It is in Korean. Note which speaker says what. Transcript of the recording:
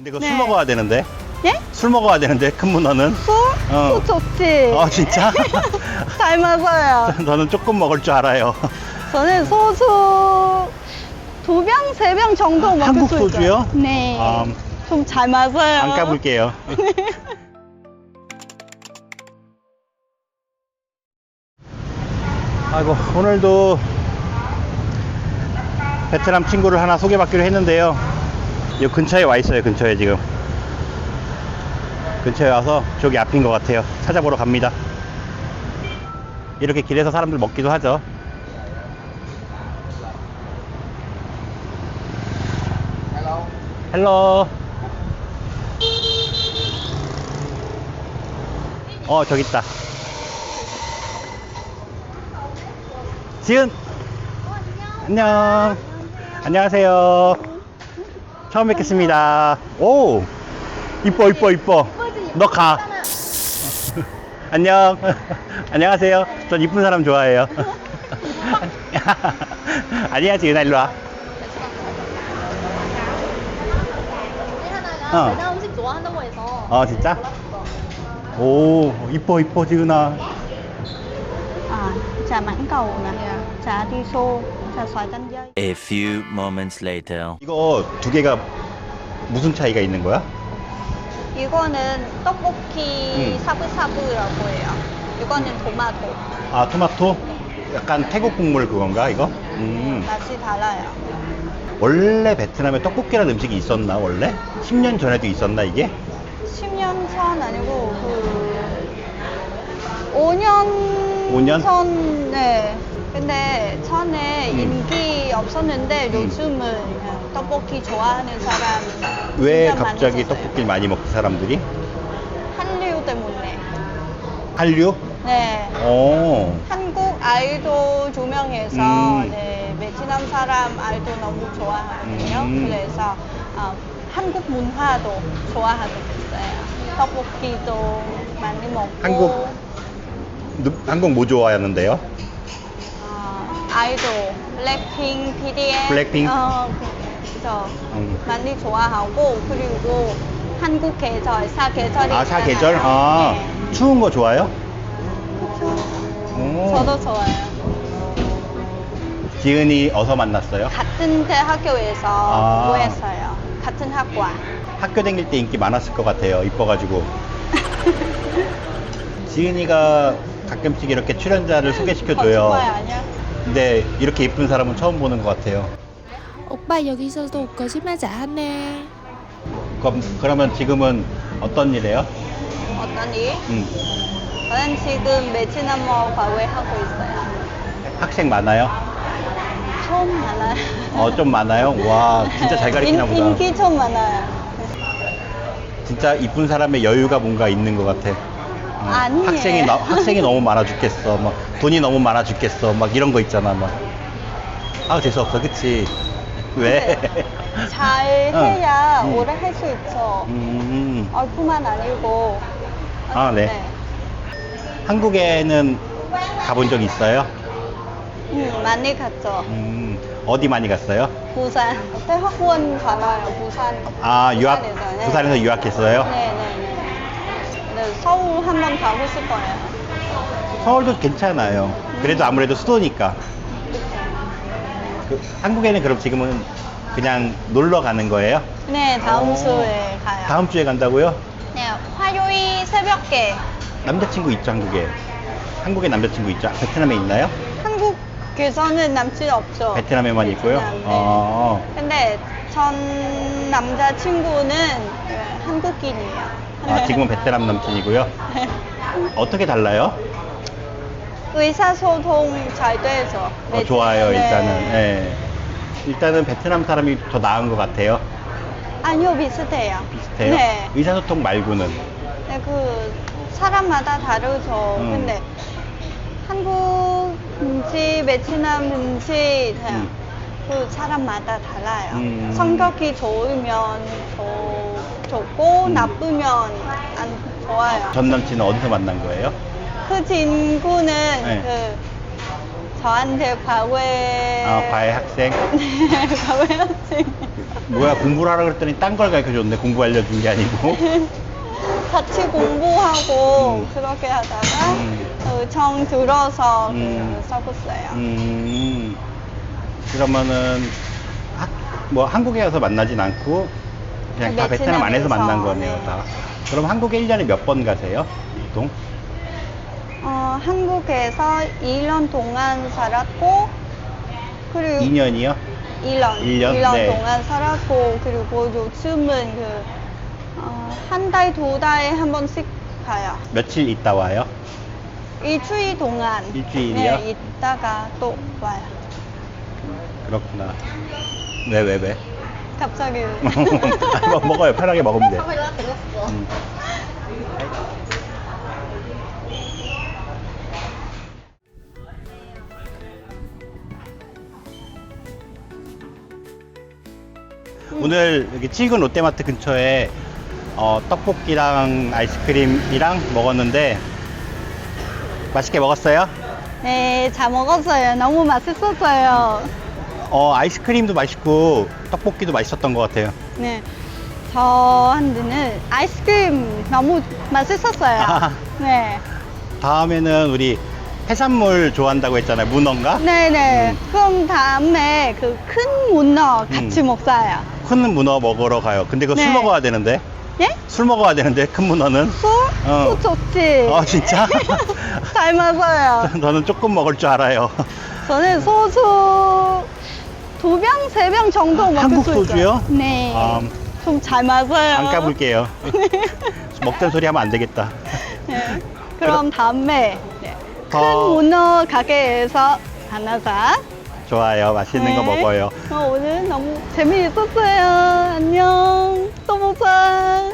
Speaker 1: 근데 그거
Speaker 2: 네.
Speaker 1: 술 먹어야 되는데.
Speaker 2: 네?
Speaker 1: 술 먹어야 되는데 큰 문어는.
Speaker 2: 술?
Speaker 1: 어.
Speaker 2: 술 좋지.
Speaker 1: 아 진짜?
Speaker 2: 잘 먹어요.
Speaker 1: 저는 조금 먹을 줄 알아요.
Speaker 2: 저는 소주 두 병, 세 병 정도 먹을
Speaker 1: 한국
Speaker 2: 수 있어요.
Speaker 1: 소주요?
Speaker 2: 네.
Speaker 1: 아.
Speaker 2: 좀 잘 맞아요.
Speaker 1: 안 까불게요. 아이고 오늘도 베트남 친구를 하나 소개받기로 했는데요. 이 근처에 와 있어요. 근처에 지금. 근처에 와서 저기 앞인 것 같아요. 찾아보러 갑니다. 이렇게 길에서 사람들 먹기도 하죠. 헬로. 어, 저기 있다. 지은. 안녕. 안녕하세요. 처음 뵙겠습니다. 오, 이뻐, 이뻐, 이뻐. 너 가. 안녕. 안녕하세요. 전 이쁜 사람 좋아해요. 아니야, 지은아, 일로 와.
Speaker 3: 하나가
Speaker 1: 어.
Speaker 3: 배나 음식 좋아한다고 해서
Speaker 1: 어, 진짜? 오, 이뻐, 이뻐, 지은아.
Speaker 2: À, trà mãng cầu nè, trà đi xô,
Speaker 4: A few moments later.
Speaker 1: 이거 두 개가 무슨 차이가 있는 거야?
Speaker 2: 이거는 떡볶이
Speaker 1: 음.
Speaker 2: 사브사브라고 해요. 이거는 토마토.
Speaker 1: 아, 토마토? 약간 태국 국물 그건가, 이거? 음.
Speaker 2: 맛이 달라요.
Speaker 1: 원래 베트남에 떡볶이라는 음식이 있었나, 원래? 10년 전에도 있었나, 이게?
Speaker 2: 10년 전 아니고 그 5년,
Speaker 1: 5년?
Speaker 2: 전 네. 근데 전에
Speaker 1: 음.
Speaker 2: 인기 없었는데
Speaker 1: 음.
Speaker 2: 요즘은 떡볶이 좋아하는 사람
Speaker 1: 왜
Speaker 2: 진짜
Speaker 1: 갑자기
Speaker 2: 많아졌어요.
Speaker 1: 떡볶이를 많이 먹지, 사람들이?
Speaker 2: 한류 때문에.
Speaker 1: 한류?
Speaker 2: 네.
Speaker 1: 오.
Speaker 2: 한국 아이돌 두 명에서
Speaker 1: 음.
Speaker 2: 네, 베트남 사람 아이돌 너무 좋아하거든요.
Speaker 1: 음.
Speaker 2: 그래서 어, 한국 문화도 좋아하게 됐어요. 떡볶이도 많이 먹고
Speaker 1: 한국 누- 한국 뭐 좋아하는데요?
Speaker 2: 어, 아이돌 블랙핑, BTS
Speaker 1: 블랙핑?
Speaker 2: 어, 그- 그죠.
Speaker 1: 음.
Speaker 2: 많이 좋아하고 그리고 한국 계절, 사 계절이
Speaker 1: 아, 사
Speaker 2: 있잖아요.
Speaker 1: 계절? 아,
Speaker 2: 네.
Speaker 1: 추운 거 좋아요? 오.
Speaker 2: 저도 좋아요.
Speaker 1: 지은이 어서 만났어요?
Speaker 2: 같은 대학교에서
Speaker 1: 아.
Speaker 2: 공부했어요. 같은 학과.
Speaker 1: 학교 다닐 때 인기 많았을 것 같아요. 이뻐가지고. 지은이가 가끔씩 이렇게 출연자를 소개시켜줘요.
Speaker 2: 거짓말 아니야?
Speaker 1: 근데 이렇게 이쁜 사람은 처음 보는 것 같아요.
Speaker 3: 오빠 여기서도 거짓말 잘하네
Speaker 1: 그럼, 그러면 지금은 어떤 일이에요?
Speaker 2: 어떤 일?
Speaker 1: 음,
Speaker 2: 저는 지금 베트남어 과외하고 있어요.
Speaker 1: 학생 많아요?
Speaker 2: 좀 많아요.
Speaker 1: 어, 좀 많아요? 와, 진짜 잘 가르치나
Speaker 2: 인,
Speaker 1: 보다.
Speaker 2: 인기 좀 많아요.
Speaker 1: 진짜 이쁜 사람의 여유가 뭔가 있는 것 같아. 어,
Speaker 2: 아니에요.
Speaker 1: 학생이, 나- 학생이 너무 많아 죽겠어. 막 돈이 너무 많아 죽겠어. 막 이런 거 있잖아. 막. 아, 재수 없어. 그치? 왜?
Speaker 2: 잘 해야 오래 할 수 있죠.
Speaker 1: 음,
Speaker 2: 얼굴만 아니고.
Speaker 1: 아, 네. 한국에는 가본 적 있어요?
Speaker 2: 음, 많이 갔죠.
Speaker 1: 음, 어디 많이 갔어요?
Speaker 2: 부산. 대학원 가봐요, 부산.
Speaker 1: 아, 유학,
Speaker 2: 부산에서, 네.
Speaker 1: 부산에서 유학했어요?
Speaker 2: 네네네. 네, 서울 한번 가고 싶어요.
Speaker 1: 서울도 괜찮아요. 그래도 아무래도 수도니까. 그, 한국에는 그럼 지금은 그냥 놀러 가는 거예요?
Speaker 2: 네, 다음
Speaker 1: 오.
Speaker 2: 주에 가요.
Speaker 1: 다음 주에 간다고요?
Speaker 2: 네, 화요일 새벽에
Speaker 1: 남자친구 있죠, 한국에? 한국에 남자친구 있죠? 베트남에 있나요?
Speaker 2: 한국에서는 남친 없죠.
Speaker 1: 베트남에만 있고요?
Speaker 2: 베트남, 네.
Speaker 1: 어,
Speaker 2: 근데 전 남자친구는 그 한국인이에요.
Speaker 1: 아, 지금은 베트남 남친이고요?
Speaker 2: 네.
Speaker 1: 어떻게 달라요?
Speaker 2: 의사소통 잘 되죠.
Speaker 1: 어, 좋아요,
Speaker 2: 네.
Speaker 1: 일단은. 예. 일단은 베트남 사람이 더 나은 것 같아요.
Speaker 2: 아니요, 비슷해요.
Speaker 1: 비슷해요?
Speaker 2: 네.
Speaker 1: 의사소통 말고는.
Speaker 2: 네, 그 사람마다 다르죠.
Speaker 1: 음.
Speaker 2: 근데 한국 음식, 베트남 음식
Speaker 1: 음.
Speaker 2: 그 사람마다 달라요.
Speaker 1: 음.
Speaker 2: 성격이 좋으면 좋, 좋고
Speaker 1: 음.
Speaker 2: 나쁘면 안 좋아요.
Speaker 1: 전 남친은 어디서 만난 거예요?
Speaker 2: 그 친구는
Speaker 1: 네.
Speaker 2: 그 저한테 과외
Speaker 1: 아, 과외 학생?
Speaker 2: 네, 과외 학생.
Speaker 1: 뭐야 공부를 하라 그랬더니 딴 걸 가르쳐 줬네 공부 알려준 게 아니고
Speaker 2: 같이 공부하고
Speaker 1: 음.
Speaker 2: 그렇게 하다가
Speaker 1: 음.
Speaker 2: 어, 정 들어서
Speaker 1: 음.
Speaker 2: 그 써봤어요.
Speaker 1: 음 그러면은 학, 뭐 한국에 가서 만나진 않고 그냥 다 베트남 안에서 만난 거네요
Speaker 2: 네.
Speaker 1: 다 그럼 한국에 1년에 몇 번 가세요 보통?
Speaker 2: 어, 한국에서 1년 동안 살았고 그리고
Speaker 1: 2년이요?
Speaker 2: 1년,
Speaker 1: 일 년? 네.
Speaker 2: 동안 살았고 그리고 요즘은 그 어, 한 달, 두 달에 한 번씩 가요.
Speaker 1: 며칠 있다 와요?
Speaker 2: 일주일 동안
Speaker 1: 일주일이요?
Speaker 2: 네, 있다가 또 와요.
Speaker 1: 그렇구나 왜왜 왜?
Speaker 2: 갑자기
Speaker 1: 뭐 먹어요 편하게 먹으면 돼요 음. 오늘 여기 칠근 롯데마트 근처에 어, 떡볶이랑 아이스크림이랑 먹었는데 맛있게 먹었어요?
Speaker 2: 네, 잘 먹었어요. 너무 맛있었어요.
Speaker 1: 어, 아이스크림도 맛있고 떡볶이도 맛있었던 것 같아요.
Speaker 2: 네. 저한테는 아이스크림 너무 맛있었어요.
Speaker 1: 아.
Speaker 2: 네.
Speaker 1: 다음에는 우리 해산물 좋아한다고 했잖아요. 문어인가?
Speaker 2: 네네.
Speaker 1: 음.
Speaker 2: 그럼 다음에 그 큰 문어 같이
Speaker 1: 음.
Speaker 2: 먹어요.
Speaker 1: 큰 문어 먹으러 가요. 근데 그거 술
Speaker 2: 네.
Speaker 1: 먹어야 되는데.
Speaker 2: 예?
Speaker 1: 술 먹어야 되는데 큰 문어는.
Speaker 2: 술?
Speaker 1: 어.
Speaker 2: 술 좋지.
Speaker 1: 어, 진짜?
Speaker 2: 잘 맞아요.
Speaker 1: 저는 조금 먹을 줄 알아요.
Speaker 2: 저는 소주 두 병, 세 병 정도 먹을
Speaker 1: 한국
Speaker 2: 수 있어요.
Speaker 1: 소주요?
Speaker 2: 네.
Speaker 1: 아.
Speaker 2: 좀 잘 맞아요.
Speaker 1: 안 까불게요. 먹던 소리 하면 안 되겠다.
Speaker 2: 네. 그럼 다음에 네. 큰
Speaker 1: 더-
Speaker 2: 문어 가게에서 만나자.
Speaker 1: 좋아요. 맛있는 거
Speaker 2: 네.
Speaker 1: 먹어요.
Speaker 2: 어, 오늘 너무 재미있었어요. 안녕. 또 보자.